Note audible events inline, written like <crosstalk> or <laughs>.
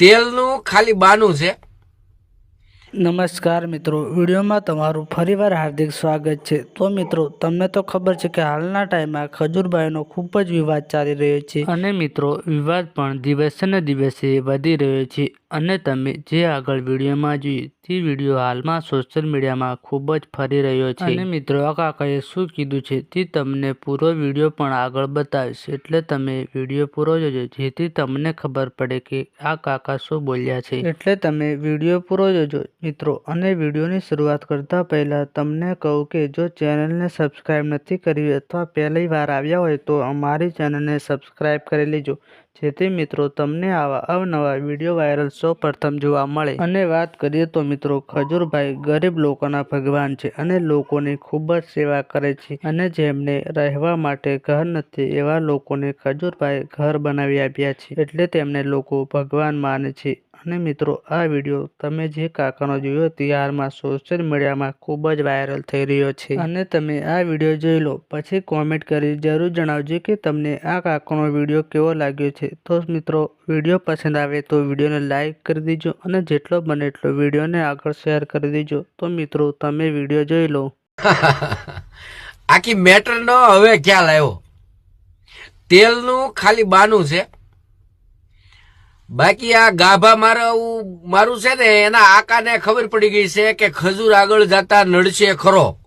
તેલનું ખાલી બાનું છે. નમસ્કાર મિત્રો વિડીયોમાં તમારું ફરીવાર હાર્દિક સ્વાગત છે. તો મિત્રો તમને તો ખબર છે કે હાલના ટાઈમમાં ખજૂરભાઈનો ખૂબ જ વિવાદ ચાલી રહ્યો છે. અને મિત્રો વિવાદ પણ દિવસે ને દિવસે વધી રહ્યો છે. અને તમે જે આગળ વિડીયોમાં જોયું તે વીડિયો હાલમાં સોશિયલ મીડિયામાં ખૂબ જ ફરી રહ્યો છે. અને મિત્રો આ કાકાએ શું કીધું છે તે તમને પૂરો વીડિયો પણ આગળ બતાવીશ. એટલે તમે વીડિયો પૂરો જોજો જેથી તમને ખબર પડે કે આ કાકા શું બોલ્યા છે. એટલે તમે વીડિયો પૂરો જોજો મિત્રો. અને વિડીયોની શરૂઆત કરતા પહેલાં તમને કહું કે જો ચેનલને સબસ્ક્રાઈબ નથી કરી અથવા પહેલી વાર આવ્યા હોય તો અમારી ચેનલને સબસ્ક્રાઈબ કરી લેજો. જેથી મિત્રો તમને આવા અવનવા વીડિયો વાયરલ સૌ પ્રથમ જોવા મળે. અને વાત કરીએ તો મિત્રો, ખજૂરભાઈ ગરીબ લોકોના ભગવાન છે અને લોકોની ખૂબ જ સેવા કરે છે અને જેમને રહેવા માટે ઘર નથી, એવા લોકોને ખજૂરભાઈ ઘર બનાવી આપ્યા છે એટલે તેમને લોકો ભગવાન માને છે. અને મિત્રો, આ વીડિયો તમે જે કાકાનો જોયો તે હાલમાં સોશિયલ મીડિયામાં ખૂબ જ વાયરલ થઈ રહ્યો છે. અને તમે આ વીડિયો જોઈ લો, પછી કોમેન્ટ કરી જરૂર જણાવજો કે તમને આ કાકાનો વીડિયો કેવો લાગ્યો છે. તો મિત્રો વીડિયો પસંદ આવે તો વિડીયોને લાઈક કરી દેજો અને જેટલો બને એટલો વિડીયોને આગળ શેર કરી દેજો. તો મિત્રો તમે વીડિયો જોઈ લો. <laughs> આખી મેટરનો હવે ખ્યાલ આવ્યો. તેલનું ખાલી બાનું છે. બાકી આ ગાભા મારું મારું છે ને એના આકાને ખબર પડી ગઈ છે કે ખજૂર આગળ જતા નડશે ખરો.